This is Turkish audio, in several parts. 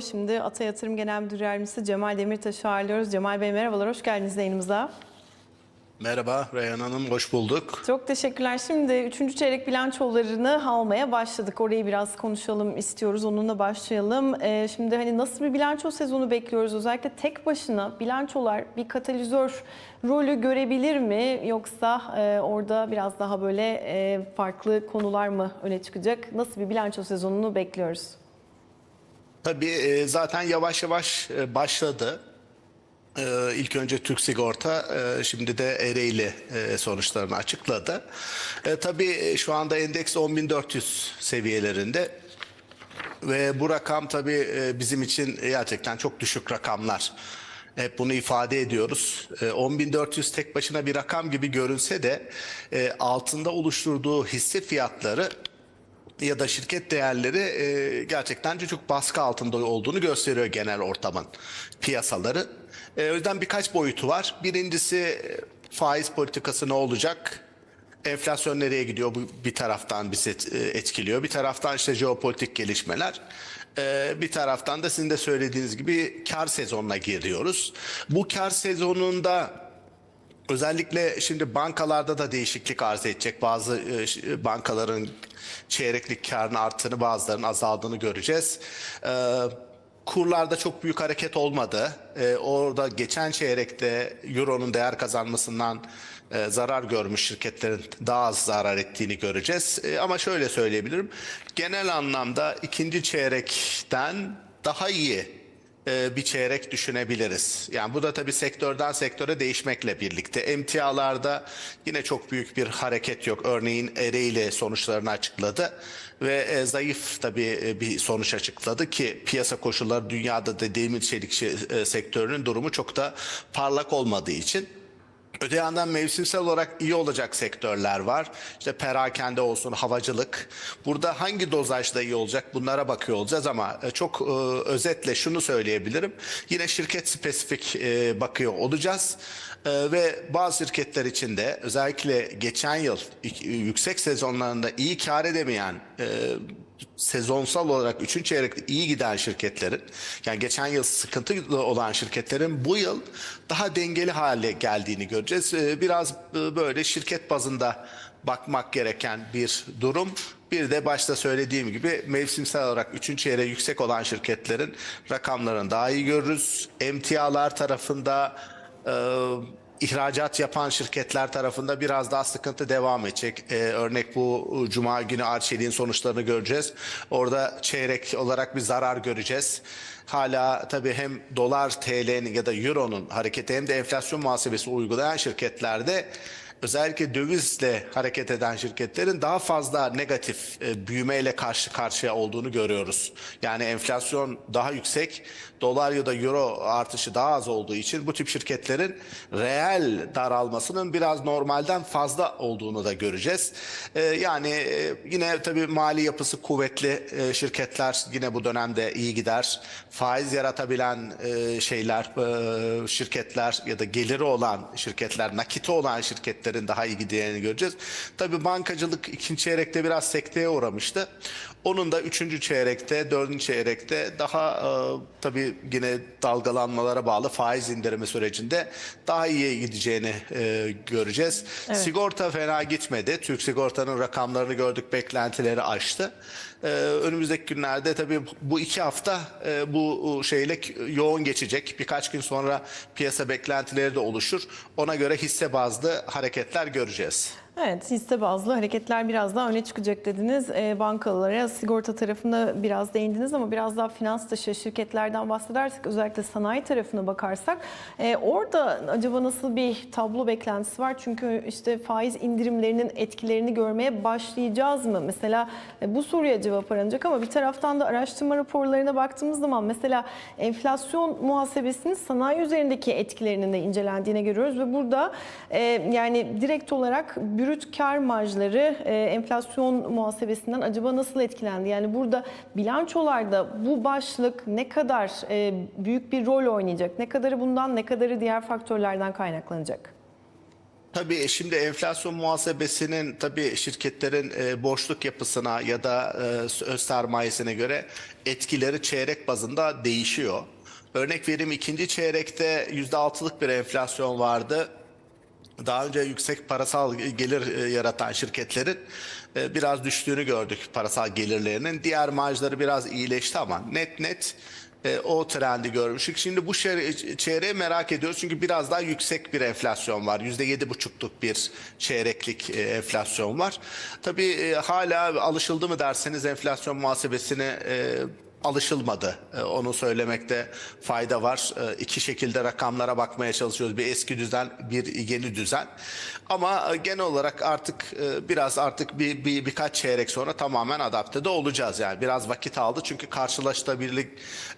Şimdi Ata Yatırım Genel Müdür Yardımcısı Cemal Demirtaş'ı ağırlıyoruz. Cemal Bey merhabalar, hoş geldiniz yayınımıza. Merhaba Reyhan Hanım, hoş bulduk. Çok teşekkürler. Şimdi 3. çeyrek bilançolarını almaya başladık. Orayı biraz konuşalım istiyoruz. Onunla başlayalım. Ee, şimdi hani nasıl bir bilanço sezonu bekliyoruz? Özellikle tek başına bilançolar bir katalizör rolü görebilir mi? Yoksa e, orada biraz daha böyle e, farklı konular mı öne çıkacak? Nasıl bir bilanço sezonunu bekliyoruz? Tabii e, zaten yavaş yavaş e, başladı. E, İlk önce Türk Sigorta, e, şimdi de Ereğli sonuçlarını açıkladı. Tabii şu anda endeks 10.400 seviyelerinde. Ve bu rakam tabii bizim için gerçekten çok düşük rakamlar. Hep bunu ifade ediyoruz. E, 10.400 tek başına bir rakam gibi görünse de altında oluşturduğu hisse fiyatları ya da şirket değerleri e, gerçekten çok baskı altında olduğunu gösteriyor genel ortamın piyasaları. E, o yüzden birkaç boyutu var. Birincisi e, faiz politikası ne olacak? Enflasyon nereye gidiyor? Bu bir taraftan bizi e, etkiliyor. Bir taraftan işte jeopolitik gelişmeler. E, Bir taraftan da sizin de söylediğiniz gibi kar sezonuna giriyoruz. Bu kar sezonunda Özellikle şimdi bankalarda da değişiklik arz edecek. Bazı e, bankaların çeyreklik karın arttığını, bazılarının azaldığını göreceğiz. Ee, Kurlarda çok büyük hareket olmadı. Ee, orada geçen çeyrekte Euro'nun değer kazanmasından e, zarar görmüş şirketlerin daha az zarar ettiğini göreceğiz. E, ama şöyle söyleyebilirim. Genel anlamda ikinci çeyrekten daha iyi e, bir çeyrek düşünebiliriz. Yani bu da tabii sektörden sektöre değişmekle birlikte. Emtialarda yine çok büyük bir hareket yok. Örneğin Ereğli sonuçlarını açıkladı ve e, zayıf tabii e, bir sonuç açıkladı ki piyasa koşulları dünyada da demir çelik e, sektörünün durumu çok da parlak olmadığı için. Öte yandan mevsimsel olarak iyi olacak sektörler var. İşte perakende olsun, havacılık. Burada hangi dozajda iyi olacak bunlara bakıyor olacağız ama e, çok e, özetle şunu söyleyebilirim. Yine şirket spesifik e, bakıyor olacağız. E, ve bazı şirketler için de özellikle geçen yıl yüksek sezonlarında iyi kar edemeyen e, sezonsal olarak 3. çeyrekte iyi giden şirketlerin yani geçen yıl sıkıntılı olan şirketlerin bu yıl daha dengeli hale geldiğini göreceğiz. Ee, Biraz e, böyle şirket bazında bakmak gereken bir durum. Bir de başta söylediğim gibi mevsimsel olarak 3. çeyreğe yüksek olan şirketlerin rakamlarını daha iyi görürüz. Emtialar tarafında e, ihracat yapan şirketler tarafında biraz daha sıkıntı devam edecek. Ee, örnek bu e, Cuma günü Arçelik'in sonuçlarını göreceğiz. Orada çeyrek olarak bir zarar göreceğiz. Hala tabii hem dolar TL'nin ya da euronun hareketi hem de enflasyon muhasebesi uygulayan şirketlerde özellikle dövizle hareket eden şirketlerin daha fazla negatif e, büyümeyle karşı karşıya olduğunu görüyoruz. Yani enflasyon daha yüksek, dolar ya da euro artışı daha az olduğu için bu tip şirketlerin reel daralmasının biraz normalden fazla olduğunu da göreceğiz. E, yani e, yine tabii mali yapısı kuvvetli e, şirketler yine bu dönemde iyi gider. Faiz yaratabilen e, şeyler, e, şirketler ya da geliri olan şirketler, nakiti olan şirketlerin daha iyi gideceğini göreceğiz. Tabii bankacılık ikinci çeyrekte biraz sekteye uğramıştı. Onun da üçüncü çeyrekte, dördüncü çeyrekte daha e, tabii yine dalgalanmalara bağlı faiz indirimi sürecinde daha iyi gideceğini e, göreceğiz. Sigorta fena gitmedi. Türk Sigorta'nın rakamlarını gördük, beklentileri aştı. Ee, önümüzdeki günlerde tabii bu iki hafta e, bu şeyle yoğun geçecek. Birkaç gün sonra piyasa beklentileri de oluşur. Ona göre hisse bazlı hareketler göreceğiz. Evet, hisse bazlı hareketler biraz daha öne çıkacak dediniz. E, bankalara, sigorta tarafında biraz değindiniz ama biraz daha finans dışı şirketlerden bahsedersek, özellikle sanayi tarafına bakarsak, e, orada acaba nasıl bir tablo beklentisi var? Çünkü işte faiz indirimlerinin etkilerini görmeye başlayacağız mı? Mesela e, bu soruya cevap aranacak ama bir taraftan da araştırma raporlarına baktığımız zaman mesela enflasyon muhasebesinin sanayi üzerindeki etkilerinin de incelendiğine görüyoruz ve burada e, yani direkt olarak brüt kar marjları e, enflasyon muhasebesinden acaba nasıl etkilendi? Yani burada bilançolarda bu başlık ne kadar e, büyük bir rol oynayacak? Ne kadarı bundan, ne kadarı diğer faktörlerden kaynaklanacak? Tabii şimdi enflasyon muhasebesinin tabii şirketlerin e, borçluk yapısına ya da e, öz sermayesine göre etkileri çeyrek bazında değişiyor. Örnek vereyim ikinci çeyrekte %6'lık bir enflasyon vardı. Daha önce yüksek parasal gelir e, yaratan şirketlerin e, biraz düştüğünü gördük parasal gelirlerinin. Diğer marjları biraz iyileşti ama net net e, o trendi görmüştük. Şimdi bu çeyreği merak ediyoruz çünkü biraz daha yüksek bir enflasyon var. %7,5'luk bir çeyreklik enflasyon var. Tabii hala alışıldı mı derseniz enflasyon muhasebesine e, alışılmadı. Ee, Onu söylemekte fayda var. Ee, İki şekilde rakamlara bakmaya çalışıyoruz. Bir eski düzen, bir yeni düzen. Ama e, genel olarak artık e, biraz artık bir, bir birkaç çeyrek sonra tamamen adapte de olacağız. Yani biraz vakit aldı çünkü karşılaştırabilirlik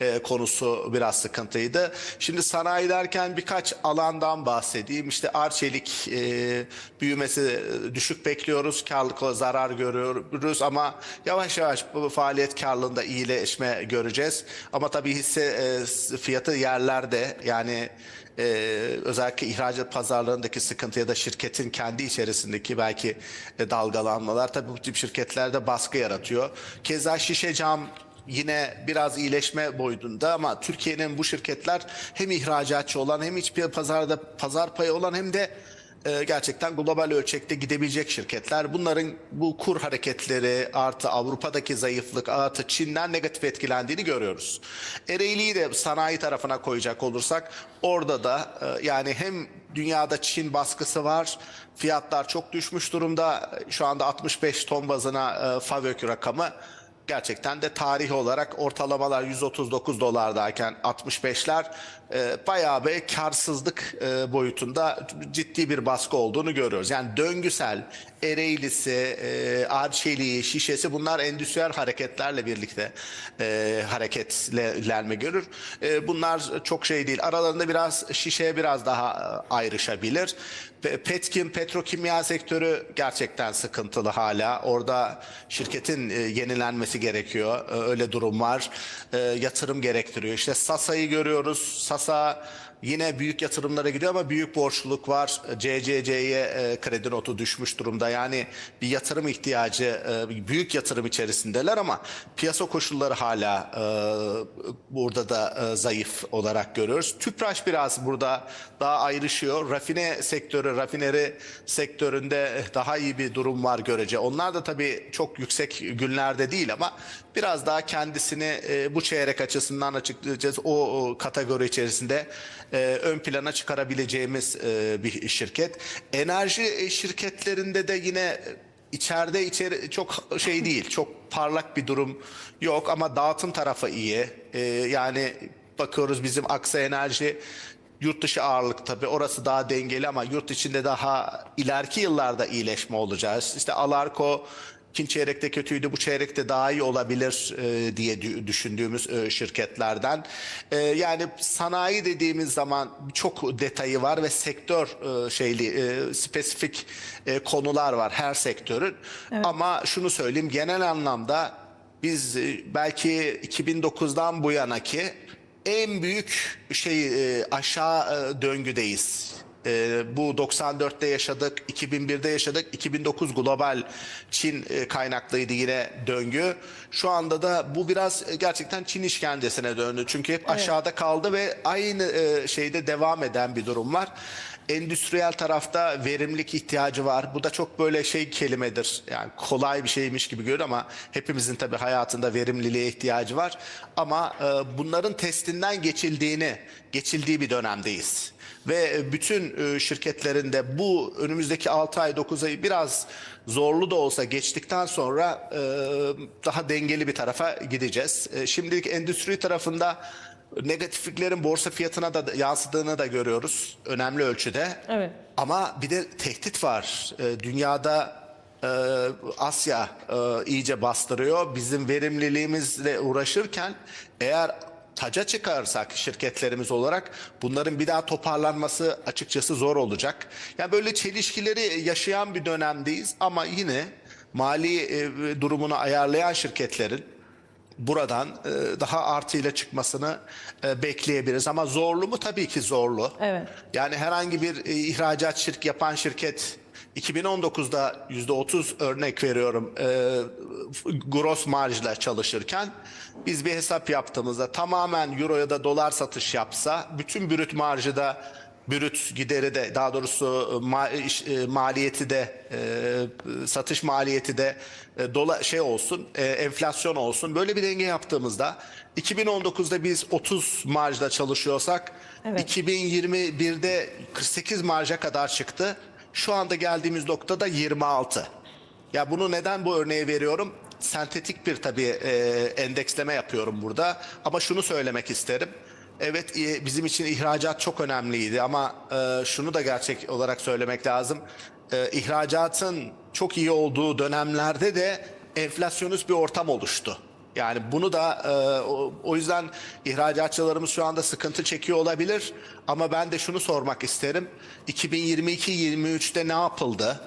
e, konusu biraz sıkıntıydı. Şimdi sanayi derken birkaç alandan bahsedeyim. İşte Arçelik e, büyümesi e, düşük bekliyoruz. Karlılık zarar görüyoruz ama yavaş yavaş bu faaliyet karlılığında iyileşme göreceğiz. Ama tabii hisse e, fiyatı yerlerde yani e, özellikle ihracat pazarlarındaki sıkıntı ya da şirketin kendi içerisindeki belki e, dalgalanmalar tabii bu tip şirketlerde baskı yaratıyor. Keza şişe cam yine biraz iyileşme boyutunda ama Türkiye'nin bu şirketler hem ihracatçı olan hem hiçbir pazarda pazar payı olan hem de e, gerçekten global ölçekte gidebilecek şirketler. Bunların bu kur hareketleri artı Avrupa'daki zayıflık artı Çin'den negatif etkilendiğini görüyoruz. Ereğli'yi de sanayi tarafına koyacak olursak orada da e, yani hem dünyada Çin baskısı var fiyatlar çok düşmüş durumda şu anda 65 ton bazına e, FAVÖK rakamı gerçekten de tarih olarak ortalamalar 139 dolardayken 65'ler e, bayağı bir karsızlık e, boyutunda ciddi bir baskı olduğunu görüyoruz. Yani döngüsel, Ereğlisi, e, Arçeliği, Şişesi bunlar endüstriyel hareketlerle birlikte e, hareketlenme görür. E, bunlar çok şey değil. Aralarında biraz şişeye biraz daha e, ayrışabilir. Pe- Petkim, petrokimya sektörü gerçekten sıkıntılı hala. Orada şirketin yenilenmesi gerekiyor. Öyle durum var. Yatırım gerektiriyor. İşte Sasa'yı görüyoruz. Sasa passar yine büyük yatırımlara gidiyor ama büyük borçluluk var. CCC'ye e, kredi notu düşmüş durumda. Yani bir yatırım ihtiyacı, e, büyük yatırım içerisindeler ama piyasa koşulları hala e, burada da zayıf olarak görüyoruz. Tüpraş biraz burada daha ayrışıyor. Rafine sektörü, rafineri sektöründe daha iyi bir durum var görece. Onlar da tabii çok yüksek günlerde değil ama biraz daha kendisini bu çeyrek açısından açıklayacağız. O kategori içerisinde e, ön plana çıkarabileceğimiz e, bir şirket. Enerji şirketlerinde de yine içeride içeri çok şey değil, çok parlak bir durum yok ama dağıtım tarafı iyi. E, yani bakıyoruz bizim Aksa Enerji Yurt dışı ağırlık tabii orası daha dengeli ama yurt içinde daha ileriki yıllarda iyileşme olacağız. İşte Alarko ikinci çeyrekte kötüydü bu çeyrekte daha iyi olabilir e, diye dü- düşündüğümüz e, şirketlerden. E, yani sanayi dediğimiz zaman çok detayı var ve sektör e, şeyli e, spesifik e, konular var her sektörün. Ama şunu söyleyeyim genel anlamda biz e, belki 2009'dan bu yanaki en büyük şey aşağı e, döngüdeyiz. E, bu 94'te yaşadık, 2001'de yaşadık, 2009 global Çin e, kaynaklıydı yine döngü. Şu anda da bu biraz e, gerçekten Çin işkencesine döndü. Çünkü hep aşağıda kaldı ve aynı e, şeyde devam eden bir durum var. Endüstriyel tarafta verimlilik ihtiyacı var. Bu da çok böyle şey kelimedir. Yani kolay bir şeymiş gibi görünüyor ama hepimizin tabii hayatında verimliliğe ihtiyacı var. Ama e, bunların testinden geçildiğini, geçildiği bir dönemdeyiz. Ve bütün e, şirketlerin de bu önümüzdeki 6 ay 9 ayı biraz zorlu da olsa geçtikten sonra e, daha dengeli bir tarafa gideceğiz. E, Şimdilik endüstri tarafında negatifliklerin borsa fiyatına da yansıdığını da görüyoruz önemli ölçüde. Evet. Ama bir de tehdit var. Dünyada e, Asya e, iyice bastırıyor. Bizim verimliliğimizle uğraşırken eğer taca çıkarsak şirketlerimiz olarak bunların bir daha toparlanması açıkçası zor olacak. Yani böyle çelişkileri yaşayan bir dönemdeyiz ama yine mali e, durumunu ayarlayan şirketlerin buradan e, daha artıyla çıkmasını e, bekleyebiliriz. Ama zorlu mu? Tabii ki zorlu. Evet. Yani herhangi bir ihracat şirk yapan şirket 2019'da %30 örnek veriyorum e, gross marjla çalışırken biz bir hesap yaptığımızda tamamen euro ya da dolar satış yapsa bütün brüt marjı da brüt gideri de daha doğrusu e, ma- iş- e, maliyeti de e, satış maliyeti de e, dola şey olsun e, enflasyon olsun böyle bir denge yaptığımızda 2019'da biz 30 marjla çalışıyorsak Evet. 2021'de 48 marja kadar çıktı. Şu anda geldiğimiz noktada 26. Ya bunu neden bu örneği veriyorum? Sentetik bir tabii e, endeksleme yapıyorum burada. Ama şunu söylemek isterim. Evet e, bizim için ihracat çok önemliydi ama e, şunu da gerçek olarak söylemek lazım. E, ihracatın çok iyi olduğu dönemlerde de enflasyonist bir ortam oluştu. Yani bunu da e, o, o yüzden ihracatçılarımız şu anda sıkıntı çekiyor olabilir. Ama ben de şunu sormak isterim. 2022-23'te ne yapıldı?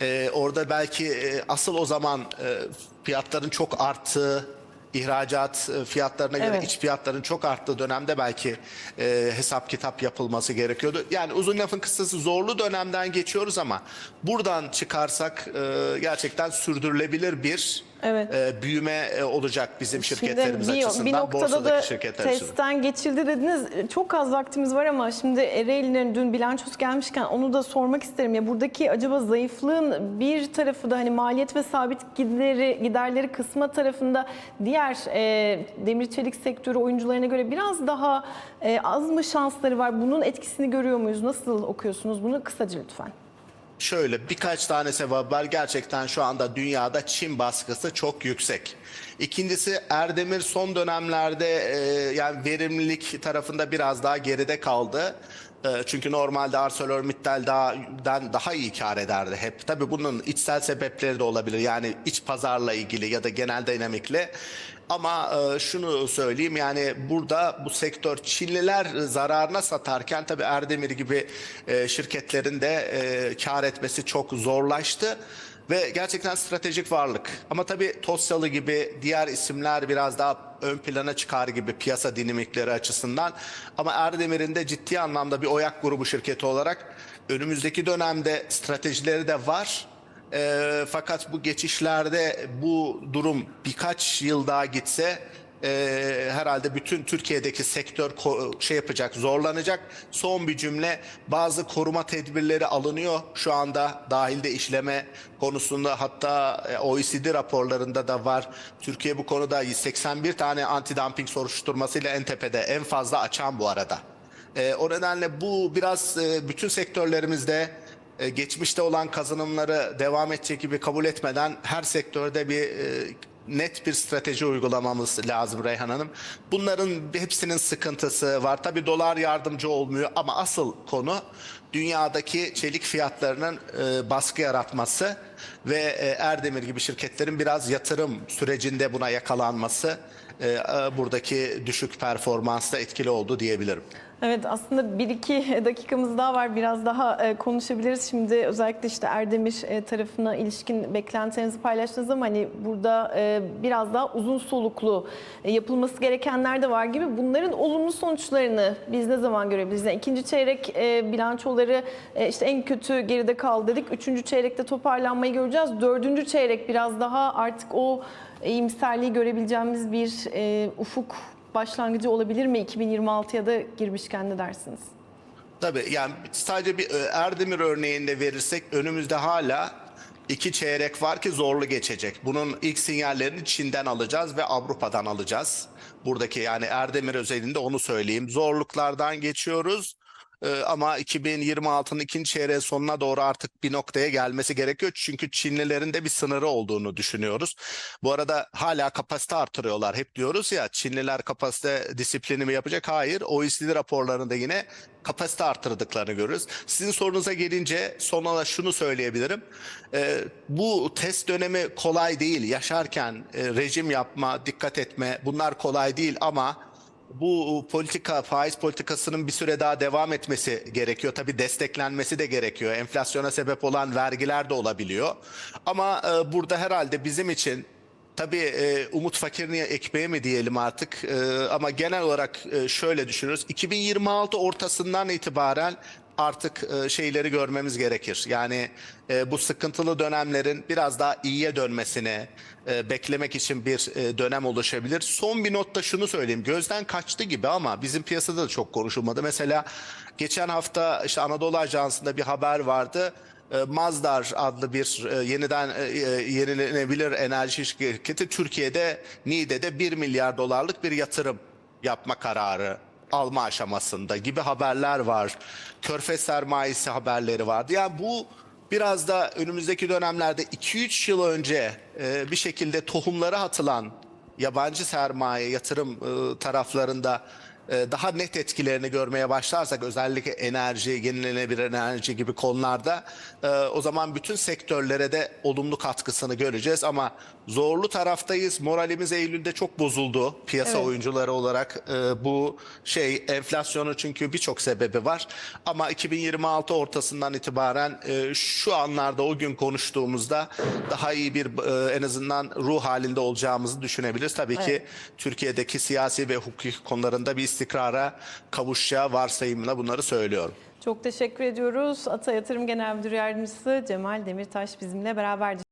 E, orada belki e, asıl o zaman e, fiyatların çok arttığı, ihracat e, fiyatlarına göre Evet. iç fiyatların çok arttığı dönemde belki e, hesap kitap yapılması gerekiyordu. Yani uzun lafın kısası zorlu dönemden geçiyoruz ama buradan çıkarsak e, gerçekten sürdürülebilir bir Evet. e, büyüme e, olacak bizim şirketlerimiz Şimdi bir, açısından, bir noktada da testten geçildi dediniz. Çok az vaktimiz var ama şimdi Ereğli'nin dün bilançosu gelmişken onu da sormak isterim. Ya buradaki acaba zayıflığın bir tarafı da hani maliyet ve sabit gideri, giderleri kısma tarafında diğer e, demir çelik sektörü oyuncularına göre biraz daha e, az mı şansları var? Bunun etkisini görüyor muyuz? Nasıl okuyorsunuz bunu? Kısaca lütfen. Şöyle birkaç tane sebep var. Gerçekten şu anda dünyada Çin baskısı çok yüksek. İkincisi Erdemir son dönemlerde e, yani verimlilik tarafında biraz daha geride kaldı. E, çünkü normalde ArcelorMittal daha, den daha iyi kar ederdi hep. Tabii bunun içsel sebepleri de olabilir. Yani iç pazarla ilgili ya da genel dinamikle. Ama e, şunu söyleyeyim yani burada bu sektör Çinliler zararına satarken tabii Erdemir gibi e, şirketlerin de e, kar etmesi çok zorlaştı. Ve gerçekten stratejik varlık. Ama tabii Tosyalı gibi diğer isimler biraz daha ön plana çıkar gibi piyasa dinamikleri açısından. Ama Erdemir'in de ciddi anlamda bir oyak grubu şirketi olarak önümüzdeki dönemde stratejileri de var. E, fakat bu geçişlerde bu durum birkaç yıl daha gitse e, herhalde bütün Türkiye'deki sektör şey yapacak, zorlanacak. Son bir cümle bazı koruma tedbirleri alınıyor şu anda dahilde işleme konusunda hatta e, OECD raporlarında da var. Türkiye bu konuda 81 tane anti-dumping soruşturmasıyla en tepede en fazla açan bu arada. E, o nedenle bu biraz e, bütün sektörlerimizde e, geçmişte olan kazanımları devam edecek gibi kabul etmeden her sektörde bir e, net bir strateji uygulamamız lazım Reyhan Hanım. Bunların hepsinin sıkıntısı var. Tabii dolar yardımcı olmuyor ama asıl konu dünyadaki çelik fiyatlarının e, baskı yaratması ve e, Erdemir gibi şirketlerin biraz yatırım sürecinde buna yakalanması e, e, buradaki düşük performansta etkili oldu diyebilirim. Evet aslında bir iki dakikamız daha var. Biraz daha e, konuşabiliriz. Şimdi özellikle işte Erdemir e, tarafına ilişkin beklentilerinizi paylaştınız ama hani burada e, biraz daha uzun soluklu yapılması gerekenler de var gibi. Bunların olumlu sonuçlarını biz ne zaman görebiliriz? Yani ikinci çeyrek bilançoları e, işte en kötü geride kaldı dedik. Üçüncü çeyrekte toparlanmayı göreceğiz. Dördüncü çeyrek biraz daha artık o iyimserliği görebileceğimiz bir e, ufuk başlangıcı olabilir mi 2026'ya da girmişken ne dersiniz? Tabii yani sadece bir e, Erdemir örneğinde verirsek önümüzde hala iki çeyrek var ki zorlu geçecek. Bunun ilk sinyallerini Çin'den alacağız ve Avrupa'dan alacağız. Buradaki yani Erdemir özelinde onu söyleyeyim. Zorluklardan geçiyoruz. Ee, ama 2026'nın ikinci çeyreğin sonuna doğru artık bir noktaya gelmesi gerekiyor. Çünkü Çinlilerin de bir sınırı olduğunu düşünüyoruz. Bu arada hala kapasite artırıyorlar. Hep diyoruz ya Çinliler kapasite disiplini mi yapacak? Hayır. OECD raporlarında yine kapasite artırdıklarını görürüz. Sizin sorunuza gelince son olarak şunu söyleyebilirim. Ee, bu test dönemi kolay değil. Yaşarken e, rejim yapma, dikkat etme bunlar kolay değil ama bu politika, faiz politikasının bir süre daha devam etmesi gerekiyor. Tabii desteklenmesi de gerekiyor. Enflasyona sebep olan vergiler de olabiliyor. Ama e, burada herhalde bizim için Tabii e, umut fakirliğe ekmeği mi diyelim artık E, ama genel olarak e, şöyle düşünürüz. 2026 ortasından itibaren artık e, şeyleri görmemiz gerekir. Yani e, bu sıkıntılı dönemlerin biraz daha iyiye dönmesini e, beklemek için bir dönem oluşabilir. Son bir notta şunu söyleyeyim. Gözden kaçtı gibi ama bizim piyasada da çok konuşulmadı. Mesela geçen hafta işte Anadolu Ajansı'nda bir haber vardı. Mazdar adlı bir yeniden yenilenebilir enerji şirketi Türkiye'de Niğde'de 1 milyar dolarlık bir yatırım yapma kararı alma aşamasında gibi haberler var. Körfez sermayesi haberleri vardı. Yani bu biraz da önümüzdeki dönemlerde 2-3 yıl önce e, bir şekilde tohumları atılan yabancı sermaye yatırım e, taraflarında daha net etkilerini görmeye başlarsak özellikle enerji, yenilenebilir enerji gibi konularda e, o zaman bütün sektörlere de olumlu katkısını göreceğiz ama zorlu taraftayız. Moralimiz Eylül'de çok bozuldu piyasa Evet. oyuncuları olarak. E, Bu şey enflasyonu çünkü birçok sebebi var ama 2026 ortasından itibaren e, şu anlarda o gün konuştuğumuzda daha iyi bir en azından ruh halinde olacağımızı düşünebiliriz. Tabii ki Evet. Türkiye'deki siyasi ve hukuki konularında bir istikrara kavuşacağı varsayımla bunları söylüyorum. Çok teşekkür ediyoruz. Ata Yatırım Genel Müdür Yardımcısı Cemal Demirtaş bizimle beraberdi.